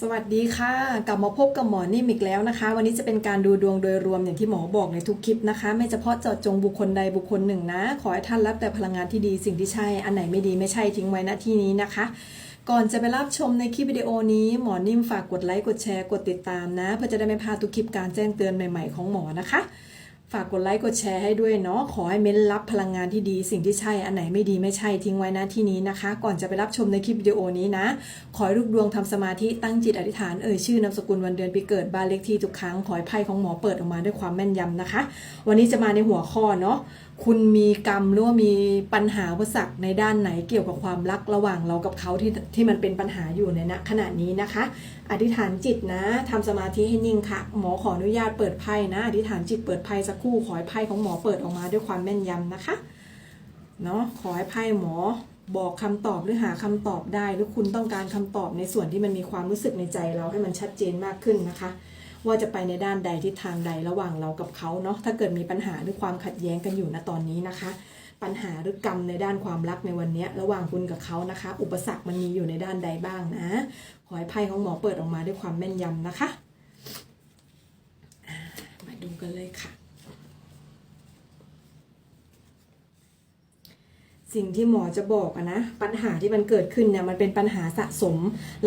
สวัสดีค่ะ กลับมาพบกับหมอนิ่มอีกแล้วนะคะ วันนี้จะเป็นการดูดวงโดยรวมอย่างที่หมอบอกในทุกคลิปนะคะ ไม่เฉพาะเจาะจงบุคคลใดบุคคลหนึ่งนะ ขอให้ท่านรับแต่พลังงานที่ดีสิ่งที่ใช่ อันไหนไม่ดีไม่ใช่ทิ้งไว้ณที่นี้นะคะ ก่อนจะไปรับชมในคลิปวิดีโอนี้หมอนิ่มฝากกดไลค์กดแชร์กดติดตามนะ เพื่อจะได้ไม่พลาดทุกคลิปการแจ้งเตือนใหม่ ๆของหมอนะคะ ฝากกดไลค์กดแชร์ให้ด้วยเนาะขอให้เม้นรับพลังงานที่ดี สิ่งที่ใช่อันไหนไม่ดีไม่ใช่ทิ้งไว้นะที่นี้นะคะ ก่อนจะไปรับชมในคลิปวิดีโอนี้นะ ขอให้ลูกดวงทำสมาธิตั้งจิตอธิษฐานเอ่ยชื่อนามสกุลวันเดือนปีเกิดบ้านเลขที่ทุกครั้งขอให้ไพ่ของหมอเปิดออกมาด้วยความแม่นยำนะคะ วันนี้จะมาในหัวข้อเนาะ คุณมีกรรมหรือว่ามีปัญหาอุปสรรคในด้านไหนเกี่ยวกับความรักระหว่างเรากับเขาที่ที่มันเป็นปัญหาอยู่ในณขณะนี้นะคะ อธิษฐานจิตนะทำสมาธิให้นิ่งค่ะ หมอขออนุญาตเปิดไพ่นะ อธิษฐานจิตเปิดไพ่สักครู่ขอให้ไพ่ของหมอเปิดออกมาด้วยความแม่นยำนะคะเนาะขอให้ไพ่หมอบอกคำตอบหรือหาคำตอบได้ หรือคุณต้องการคำตอบในส่วนที่มันมีความรู้สึกในใจเราให้มันชัดเจนมากขึ้นนะคะ ว่าจะไปในด้านใดทิศทางใดระหว่างเรากับเขาเนาะถ้าเกิดมีปัญหาหรือความขัดแย้งกันอยู่ณตอนนี้นะคะ ปัญหาหรือกรรมในด้านความรักในวันนี้ระหว่างคุณกับเขานะคะ อุปสรรคมันมีอยู่ในด้านใดบ้างนะขอให้ไพ่ของหมอเปิดออกมาด้วยความแม่นยำนะคะอ่ามาดูกันเลยค่ะ สิ่งที่หมอจะบอกอะนะปัญหาที่มันเกิดขึ้นเนี่ยมันเป็นปัญหาสะสม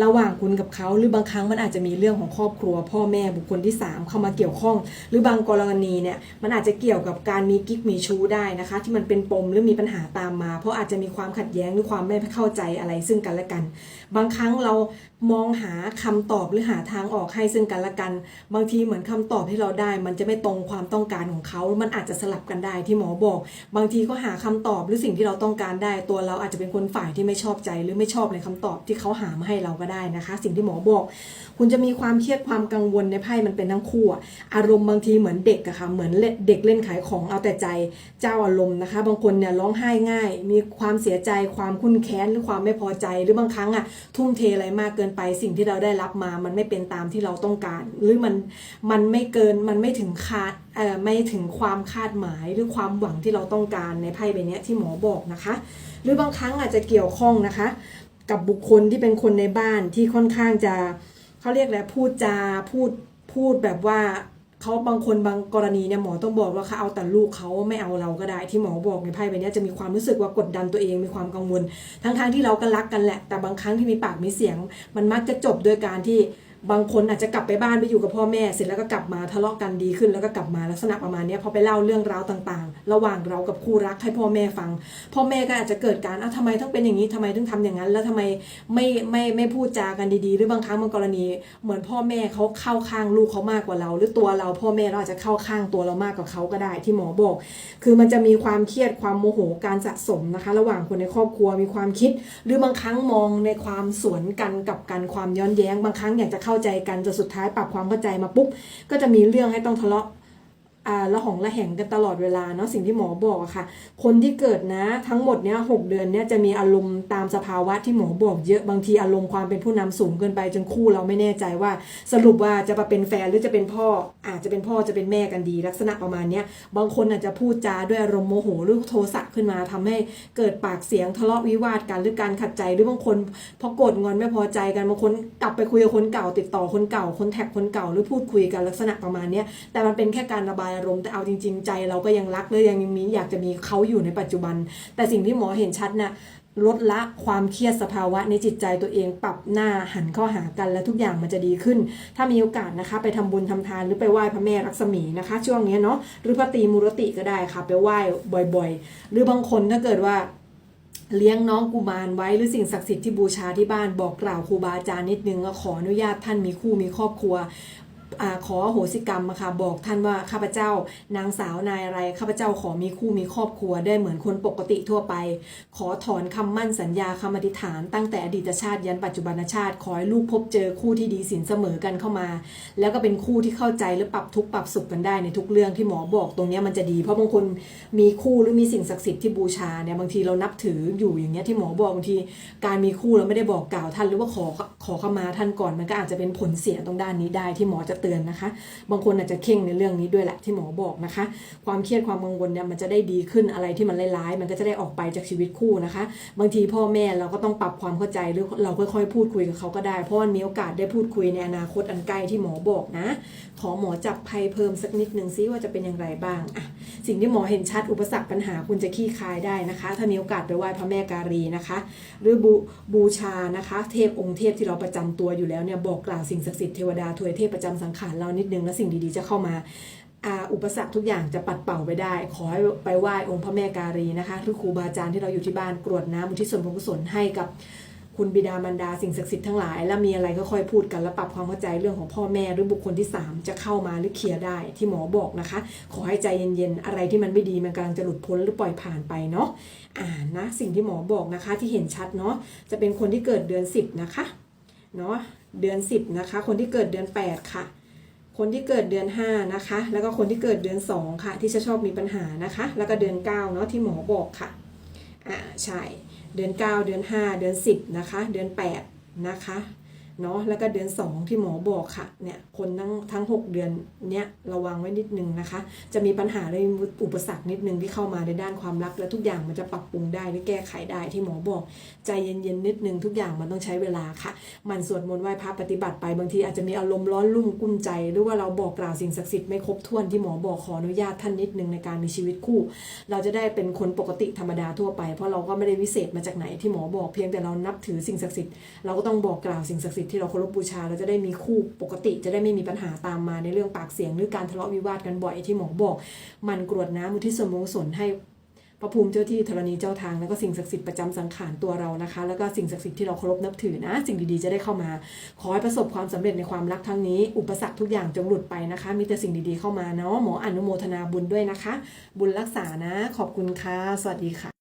ระหว่างคุณกับเขาหรือบางครั้งมันอาจจะมีเรื่องของครอบครัว พ่อแม่บุคคลที่ 3 เข้ามาเกี่ยวข้อง หรือบางกรณีเนี่ยมันอาจจะเกี่ยวกับการมีกิ๊กมีชู้ได้นะคะ ที่มันเป็นปมหรือมีปัญหาตามมา เพราะอาจจะมีความขัดแย้งหรือความไม่เข้าใจอะไรซึ่งกันและกัน บางครั้งเรามองหาคำตอบหรือหาทางออกให้ซึ่งกันและกัน บางทีเหมือนคำตอบที่เราได้ มันจะไม่ตรงความต้องการของเขา มันอาจจะสลับกันได้ที่หมอบอก บางทีก็หาคำตอบหรือสิ่งที่เราต้องการได้ตัวเราอาจจะเป็นคนฝ่ายที่ไม่ชอบใจ หรือไม่ชอบในคำตอบที่เขาหามาให้เราก็ได้นะคะ สิ่งที่หมอบอก คุณจะมีความเครียดความกังวลในไพ่มันเป็นทั้งคู่อารมณ์บางทีเหมือนเด็กอะค่ะเหมือนเด็กเล่นขายของเอาแต่ใจเจ้าอารมณ์นะคะ บางคนเนี่ยร้องไห้ง่าย มีความเสียใจความคุ้นแค้นหรือความไม่พอใจ หรือบางครั้งอะทุ่มเทอะไรมากเกินไป สิ่งที่เราได้รับมามันไม่เป็นตามที่เราต้องการ หรือมันมันไม่เกินมันไม่ถึงคาด ไม่ถึงความคาดหมายหรือความหวังที่เราต้องการในไพ่ใบนี้ที่หมอบอกนะคะ หรือบางครั้งอาจจะเกี่ยวข้องนะคะ กับบุคคลที่เป็นคนในบ้านที่ค่อนข้างจะเขาเรียกอะไรพูดจาพูดพูดแบบว่าเขาบางคนบางกรณีเนี่ยหมอต้องบอกว่าเขาเอาแต่ลูกเขาไม่เอาเราก็ได้ ที่หมอบอกในไพ่ใบนี้จะมีความรู้สึกว่ากดดันตัวเองมีความกังวล ทั้งๆที่เราก็รักกันแหละ แต่บางครั้งที่มีปากมีเสียง มันมักจะจบโดยการที่ บางคนอาจจะกลับไปบ้านไปอยู่กับพ่อแม่ เสร็จแล้วก็กลับมาทะเลาะกันดีขึ้นแล้วก็กลับมาลักษณะประมาณนี้พอไปเล่าเรื่องราวต่างๆ ระหว่างเรากับคู่รักให้พ่อแม่ฟัง พ่อแม่ก็อาจจะเกิดการอะทำไมต้องเป็นอย่างนี้ทำไมต้องทำอย่างนั้น แล้วทำไมไม่ไม่ไม่พูดจากันดีๆ หรือบางครั้งบางกรณี เหมือนพ่อแม่เขาเข้าข้างลูกเขามากกว่าเรา หรือตัวเราพ่อแม่เราอาจจะเข้าข้างตัวเรามากกว่าเขาก็ได้ ที่หมอบอก คือมันจะมีความเครียดความโมโหการสะสมนะคะ ระหว่างคนในครอบครัวมีความคิด หรือบางครั้งมองในความสวนกันกับกันความย้อนแย้งบางครั้งอยากจะเข้าใจกันจนสุดท้ายปรับความเข้าใจมาปุ๊บก็จะมีเรื่องให้ต้องทะเลาะ อ่าละหองละแหงกันตลอดเวลาเนาะสิ่งที่หมอบอกอะค่ะ คนที่เกิดนะทั้งหมดเนี้ยหกเดือนเนี้ยจะมีอารมณ์ตามสภาวะที่หมอบอกเยอะบางทีอารมณ์ความเป็นผู้นำสูงเกินไปจนคู่เราไม่แน่ใจว่า สรุปว่าจะมาเป็นแฟนหรือจะเป็นพ่ออาจจะเป็นพ่อจะเป็นแม่กันดี ลักษณะประมาณเนี้ยบางคนอาจจะพูดจาด้วยอารมณ์โมโหหรือโทสะขึ้นมาทำให้เกิดปากเสียงทะเลาะวิวาทกันหรือการขัดใจหรือบางคนพอโกรธงอนไม่พอใจกันบางคนกลับไปคุยกับคนเก่าติดต่อคนเก่าคนแท็กคนเก่าหรือพูดคุยกันลักษณะประมาณเนี้ยแต่มันเป็นแค่การระบายอารมณ์แต่เอาจริง ๆ ใจเราก็ยังรักและยังมีอยากจะมีเขาอยู่ในปัจจุบัน แต่สิ่งที่หมอเห็นชัดน่ะลดละความเครียดสภาวะในจิตใจตัวเองปรับหน้าหันเข้าหากันและทุกอย่างมันจะดีขึ้น ถ้ามีโอกาสนะคะ ไปทำบุญทำทานหรือไปไหว้พระแม่รักษมีนะคะ ช่วงนี้เนาะหรือพระตีมุรติก็ได้ค่ะ ไปไหว้บ่อย ๆ หรือบางคนถ้าเกิดว่าเลี้ยงน้องกุมารไว้หรือสิ่งศักดิ์สิทธิ์ที่บูชาที่บ้านบอกกล่าวครูบาอาจารย์นิดนึงก็ขออนุญาตท่านมีคู่มีครอบครัว ขอโหสิกรรมอะค่ะบอกท่านว่าข้าพเจ้านางสาวนายอะไรข้าพเจ้าขอมีคู่มีครอบครัวได้เหมือนคนปกติทั่วไป ขอถอนคำมั่นสัญญาคำอธิษฐาน ตั้งแต่อดีตชาติยันปัจจุบันชาติ ขอให้ลูกพบเจอคู่ที่ดีสินเสมอกันเข้ามา แล้วก็เป็นคู่ที่เข้าใจและปรับทุกข์ปรับสุขกันได้ในทุกเรื่องที่หมอบอกตรงนี้มันจะดีเพราะบางคนมีคู่หรือมีสิ่งศักดิ์สิทธิ์ที่บูชาเนี่ยบางทีเรานับถืออยู่อย่างเงี้ยที่หมอบอกบางทีการมีคู่เราไม่ได้บอกกล่าวท่านหรือว่าขอขอเข้ามาท่านก่อนมันก็อาจจะเป็นผลเสียตรงด้านนี้ได้ที่หมอจะเตือนนะคะ บางคนอาจจะเข่งในเรื่องนี้ด้วยแหละที่หมอบอกนะคะ ความเครียดความกังวลเนี่ยมันจะได้ดีขึ้นอะไรที่มันร้ายๆมันก็จะได้ออกไปจากชีวิตคู่นะคะ บางทีพ่อแม่เราก็ต้องปรับความเข้าใจหรือเราค่อยๆ พูดคุยกับเขาก็ได้ เพราะมันมีโอกาสได้พูดคุยในอนาคตอันใกล้ที่หมอบอกนะ ขอหมอจับไพ่เพิ่มสักนิดหนึ่งซิว่าจะเป็นอย่างไรบ้างอะสิ่งที่หมอเห็นชัดอุปสรรคปัญหาคุณจะขี้คายได้นะคะ ถ้ามีโอกาสไปไหว้พระแม่การีนะคะ หรือบูบูชานะคะ เทพองค์เทพที่เราประจำตัวอยู่แล้วเนี่ยบอกกล่าวสิ่งศักดิ์สิทธิ์เทวดาถวยเทพประจำสังขารเรานิดนึงแล้วสิ่งดีๆจะเข้ามาอุปสรรคทุกอย่างจะปัดเป่าไปได้ ขอให้ไปไหว้องค์พระแม่การีนะคะหรือครูบาอาจารย์ที่เราอยู่ที่บ้านกรวดน้ำอุทิศส่วนบุญกุศลให้กับคุณบิดามารดาสิ่งศักดิ์สิทธิ์ทั้งหลาย แล้วมีอะไรก็ค่อยพูดกัน แล้วปรับความเข้าใจเรื่องของพ่อแม่หรือบุคคลที่ 3 จะเข้ามาหรือเคลียร์ได้ที่หมอบอกนะคะ ขอให้ใจเย็นๆ อะไรที่มันไม่ดีมันกำลังจะหลุดพ้นหรือปล่อยผ่านไปเนาะอ่านะสิ่งที่หมอบอกนะคะที่เห็นชัดเนาะจะเป็นคนที่เกิดเดือน 10 นะคะเนาะเดือน 10 นะคะ คนที่เกิดเดือน 8 ค่ะ คนที่เกิดเดือน 5 นะคะ แล้วก็คนที่เกิดเดือน 2 ค่ะ ที่จะชอบมีปัญหานะคะ แล้วก็เดือน 9 เนาะที่หมอบอกค่ะอ่าใช่ เดือน 9 เดือน 5 เดือน 10 นะคะ เดือน 8 นะคะ เนาะแล้วก็เดือน 2 ที่หมอบอกค่ะเนี่ยคนทั้งทั้ง 6 เดือนเนี้ยระวังไว้นิดนึงนะคะ จะมีปัญหาเลยอุปสรรคนิดนึงที่เข้ามาในด้านความรัก และทุกอย่างมันจะปรับปรุงได้หรือแก้ไขได้ที่หมอบอก ใจเย็นๆนิดนึงทุกอย่างมันต้องใช้เวลาค่ะ มันสวดมนต์ไหว้พระปฏิบัติไปบางทีอาจจะมีอารมณ์ร้อนรุ่มกุ้มใจ หรือว่าเราบอกกล่าวสิ่งศักดิ์สิทธิ์ไม่ครบถ้วนที่หมอบอกขออนุญาตท่านนิดนึงในการมีชีวิตคู่ เราจะได้เป็นคนปกติธรรมดาทั่วไป เพราะเราก็ไม่ได้วิเศษมาจากไหนที่หมอบอกเพียงแต่เรานับถือสิ่งศักดิ์สิทธิ์เราก็ต้องบอกกล่าวสิ่งศักดิ์สิทธิ์ที่เราเคารพบูชา เราจะได้มีคู่ปกติ จะได้ไม่มีปัญหาตามมาในเรื่องปากเสียงหรือการทะเลาะวิวาทกันบ่อยที่หมอบอก มันกรวดน้ำมุทิศส่วนให้พระภูมิเจ้าที่ธรณีเจ้าทางแล้วก็สิ่งศักดิ์สิทธิ์ประจำสังขารตัวเรานะคะ แล้วก็สิ่งศักดิ์สิทธิ์ที่เราเคารพนับถือนะ สิ่งดีๆจะได้เข้ามา ขอให้ประสบความสำเร็จในความรักทั้งนี้ อุปสรรคทุกอย่างจงหลุดไปนะคะ มีแต่สิ่งดีๆเข้ามาเนาะหมออนุโมทนาบุญด้วยนะคะ บุญรักษานะ ขอบคุณค่ะสวัสดีค่ะ